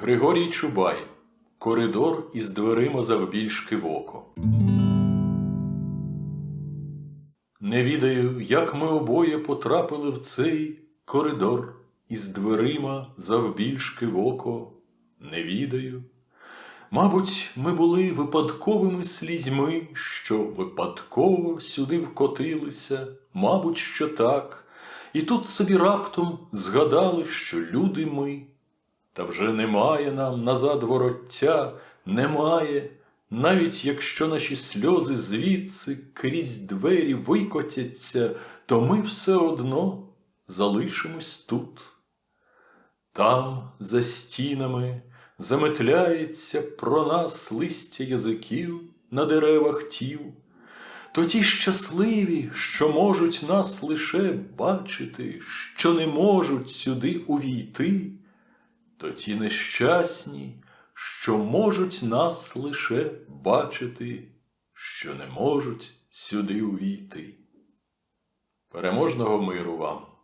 Григорій Чубай. Коридор із дверима завбільшки в око. Не відаю, як ми обоє потрапили в цей коридор із дверима завбільшки в око. Не відаю. Мабуть, ми були випадковими слізьми, що випадково сюди вкотилися, мабуть, що так, і тут собі раптом згадали, що люди ми. Та вже немає нам назад вороття, немає, навіть якщо наші сльози звідси крізь двері викотяться, то ми все одно залишимось тут. Там, за стінами, заметляється про нас листя язиків на деревах тіл, то ті щасливі, що можуть нас лише бачити, що не можуть сюди увійти, то ті нещасні, що можуть нас лише бачити, що не можуть сюди увійти. Переможного миру вам!